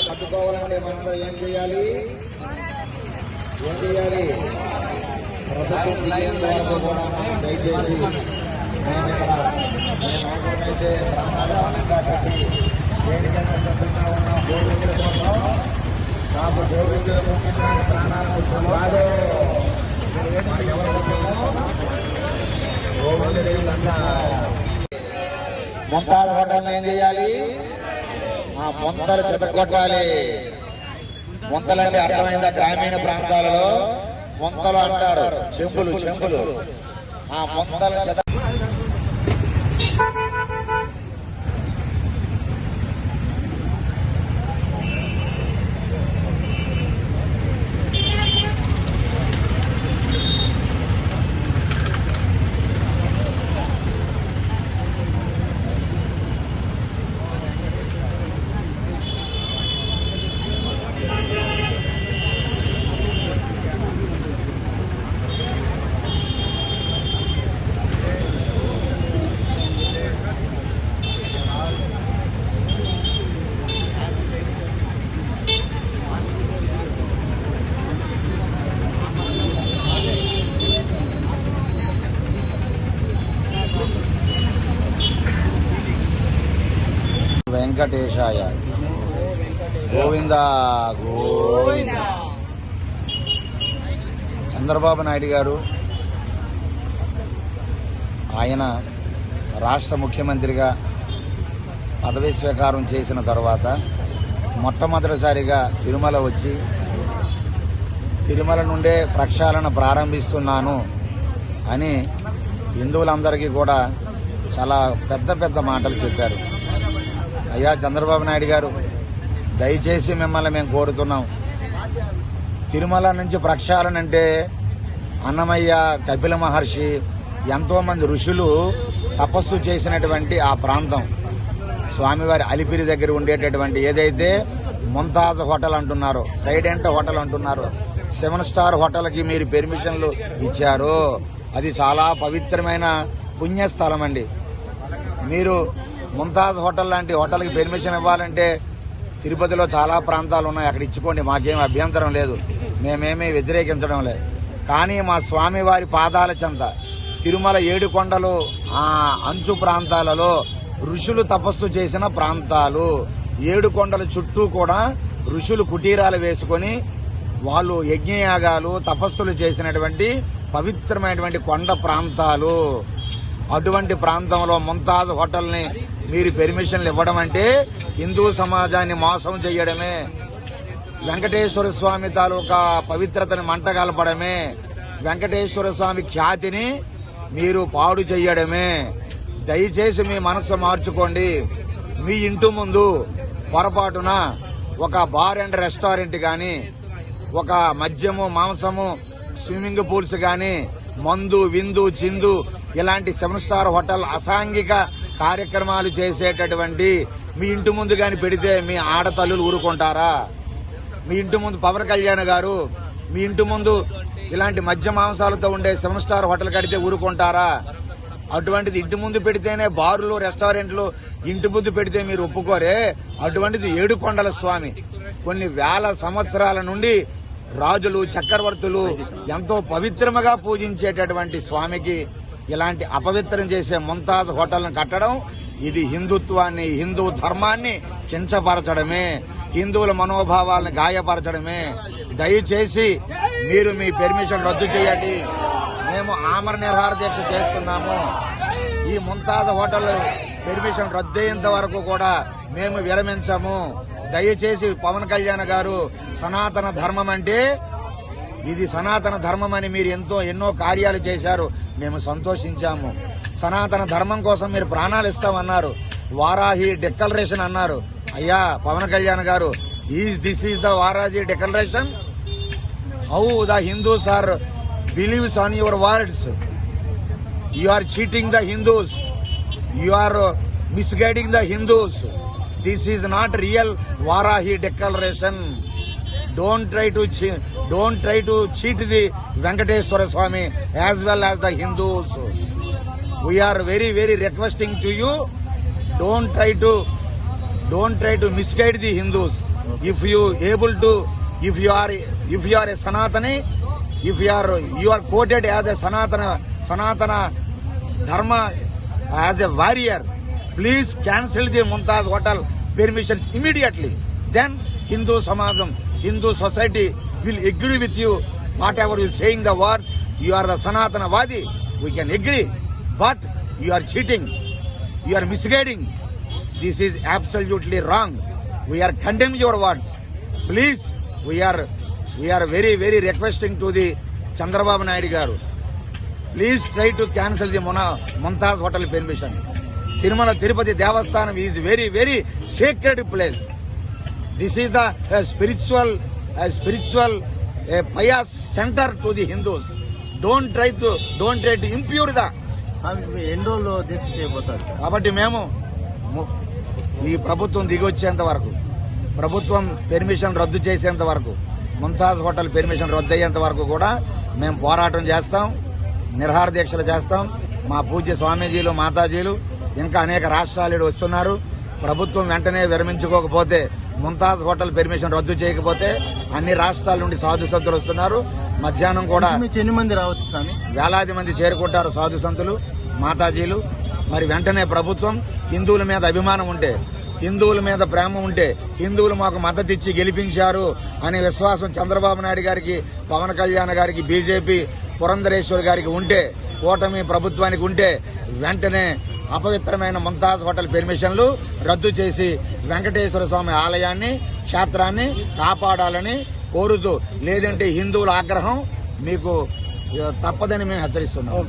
కట్టుకోవాలంటే మనందరం ఏం చేయాలి? ఏం చేయాలి? ప్రభుత్వం దిగేంత వరకు కూడా మనం దయచేసి మేము ఇక్కడ మీ నాయకుడినైతే ప్రాణాలు ఆనందంగా దేనికైనా సిద్ధంగా ఉన్న గోవిందుల కోసం నాకు గోవిందుల ముఖ్యమైన ప్రాణాలు ముఖ్యం కాదు మాకు ఎవరు ముఖ్యమో గోవిందుడే ముంతాజ్ హోటల్ ఏం చేయాలి? ఆ ముంతలు చెతగొట్టాలి ముంతలంటే అర్థమైందా? గ్రామీణ ప్రాంతాలలో ముంతలు అంటారు. చెంపులు చెంపులు ఆ ముంతలు చెత వెంకటేశాయ. గోవింద. గోవింద. చంద్రబాబు నాయుడు గారు ఆయన రాష్ట్ర ముఖ్యమంత్రిగా పదవీ స్వీకారం చేసిన తర్వాత మొట్టమొదటిసారిగా తిరుమల వచ్చి తిరుమల నుండే ప్రక్షాళన ప్రారంభిస్తున్నాను అని హిందువులందరికీ కూడా చాలా పెద్ద పెద్ద మాటలు చెప్పారు. అయ్యా చంద్రబాబు నాయుడు గారు దయచేసి మిమ్మల్ని మేము కోరుతున్నాం. తిరుమల నుంచి ప్రక్షాళన అంటే అన్నమయ్య కపిల మహర్షి ఎంతో మంది ఋషులు తపస్సు చేసినటువంటి ఆ ప్రాంతం. స్వామివారి అలిపిరి దగ్గర ఉండేటటువంటి ఏదైతే ముంతాజ్ హోటల్ అంటున్నారో ట్రైడెంట్ హోటల్ అంటున్నారో సెవెన్ స్టార్ హోటల్కి మీరు పెర్మిషన్లు ఇచ్చారు అది చాలా పవిత్రమైన పుణ్యస్థలం అండి. మీరు ముంతాజ్ హోటల్ లాంటి హోటల్కి పెర్మిషన్ ఇవ్వాలంటే తిరుపతిలో చాలా ప్రాంతాలు ఉన్నాయి. అక్కడ ఇచ్చుకోండి మాకేం అభ్యంతరం లేదు. మేమేమీ వ్యతిరేకించడం లేదు. కానీ మా స్వామి వారి పాదాల చెంత తిరుమల ఏడుకొండలు ఆ అంచు ప్రాంతాలలో ఋషులు తపస్సు చేసిన ప్రాంతాలు. ఏడుకొండల చుట్టూ కూడా ఋషులు కుటీరాలు వేసుకొని వాళ్ళు యజ్ఞయాగాలు తపస్సులు చేసినటువంటి పవిత్రమైనటువంటి కొండ ప్రాంతాలు. అటువంటి ప్రాంతంలో ముంతాజ్ హోటల్ని మీరు పెర్మిషన్లు ఇవ్వడం అంటే హిందూ సమాజాన్ని మోసం చేయడమే. వెంకటేశ్వర స్వామి తాలూకా పవిత్రతని మంటగలపడమే. వెంకటేశ్వర స్వామి ఖ్యాతిని మీరు పాడు చెయ్యడమే దయచేసి మీ మనస్సు మార్చుకోండి. మీ ఇంటి ముందు పొరపాటున ఒక బార్ అండ్ రెస్టారెంట్ గాని ఒక మద్యము మాంసము స్విమ్మింగ్ పూల్స్ గాని మందు విందు చిందు ఇలాంటి సెవెన్ స్టార్ హోటల్ అసాంఘిక కార్యక్రమాలు చేసేటటువంటి మీ ఇంటి ముందు కాని పెడితే మీ ఆడతల్లులు ఊరుకుంటారా? మీ ఇంటి ముందు పవన్ కళ్యాణ్ గారు మీ ఇంటి ముందు ఇలాంటి మద్య మాంసాలతో ఉండే సెవెన్ స్టార్ హోటల్ కడితే ఊరుకుంటారా? అటువంటిది ఇంటి ముందు పెడితేనే బారులు రెస్టారెంట్లు ఇంటి ముందు పెడితే మీరు ఒప్పుకోరే. అటువంటిది ఏడుకొండల స్వామి. కొన్ని వేల సంవత్సరాల నుండి రాజులు చక్రవర్తులు ఎంతో పవిత్రముగా పూజించేటటువంటి స్వామికి ఇలాంటి అపవిత్రం చేసే ముంతాజ్ హోటల్ను కట్టడం ఇది హిందుత్వాన్ని హిందూ ధర్మాన్ని కించపరచడమే హిందువుల మనోభావాలను గాయపరచడమే. దయచేసి మీరు మీ పెర్మిషన్ రద్దు చేయండి. మేము ఆమర నిర్హార దీక్ష చేస్తున్నాము. ఈ ముంతాజ్ హోటల్ పెర్మిషన్ రద్దయ్యేంత వరకు కూడా మేము విరమించము. దయచేసి పవన్ కళ్యాణ్ గారు సనాతన ధర్మం అంటే ఇది సనాతన ధర్మం అని మీరు ఎంతో ఎన్నో కార్యాలు చేశారు. మేము సంతోషించాము. సనాతన ధర్మం కోసం మీరు ప్రాణాలు ఇస్తామన్నారు. వారాహి డిక్లరేషన్ అన్నారు. అయ్యా పవన్ కళ్యాణ్ గారు ఈ this is the Varahi declaration? How the Hindus are believes on your words? You are cheating the Hindus. You are misguiding the Hindus. This is not real Varahi declaration. Don't try to don't try to cheat the Venkateswara Swamy as well as the Hindus we are very very requesting to you don't try to don't try to misguide the Hindus if you able to if you are if you are a Sanatani if you are you are quoted as a Sanatana Sanatana Dharma as a warrior please cancel the Mumtaz hotel permissions immediately then Hindu సమాజం Hindu society will agree with you whatever you saying the words you are the Sanatana వాది we can agree but you are cheating you are misguiding this is absolutely wrong we are condemn your words please we are we are very very requesting to the Chandrababu Naidu garu please try to cancel the మొన Mumtaz hotel permission Tirumala Tirupati Devasthanam is very very sacred place this is the spiritual spiritual pious centre to the Hindus don't try to don't try to impure the ఎన్ని రోజులు దీక్ష చేయబోతారు? కాబట్టి మేము ఈ ప్రభుత్వం దిగొచ్చేంత వరకు ప్రభుత్వం permission రద్దు చేసేంత వరకు ముంతాజ్ హోటల్ పెర్మిషన్ రద్దు అయ్యేంత వరకు కూడా మేము పోరాటం చేస్తాం నిర్హార దీక్షలు చేస్తాం. మా పూజ్య స్వామీజీలు మాతాజీలు ఇంకా అనేక రాష్ట్రాలు వస్తున్నారు. ప్రభుత్వం వెంటనే విరమించుకోకపోతే ముంతాజ్ హోటల్ పెర్మిషన్ రద్దు చేయకపోతే అన్ని రాష్ట్రాల నుండి సాధు సంతులు వస్తున్నారు. మధ్యాహ్నం కూడా ఎన్ని మంది రావచ్చు స్వామి? వేలాది మంది చేరుకుంటారు సాధు సంతులు మాతాజీలు. మరి వెంటనే ప్రభుత్వం హిందువుల మీద అభిమానం ఉంటే హిందువుల మీద ప్రేమ ఉంటే హిందువులు మాకు మద్దతు ఇచ్చి గెలిపించారు అనే విశ్వాసం చంద్రబాబు నాయుడు గారికి పవన్ కళ్యాణ్ గారికి బీజేపీ పురంధరేశ్వర్ గారికి ఉంటే కూటమి ప్రభుత్వానికి ఉంటే వెంటనే అపవిత్రమైన ముంతాజ్ హోటల్ పెర్మిషన్లు రద్దు చేసి వెంకటేశ్వర స్వామి ఆలయాన్ని క్షేత్రాన్ని కాపాడాలని కోరుతూ లేదంటే హిందువుల ఆగ్రహం మీకు తప్పదని మేము హెచ్చరిస్తున్నాం.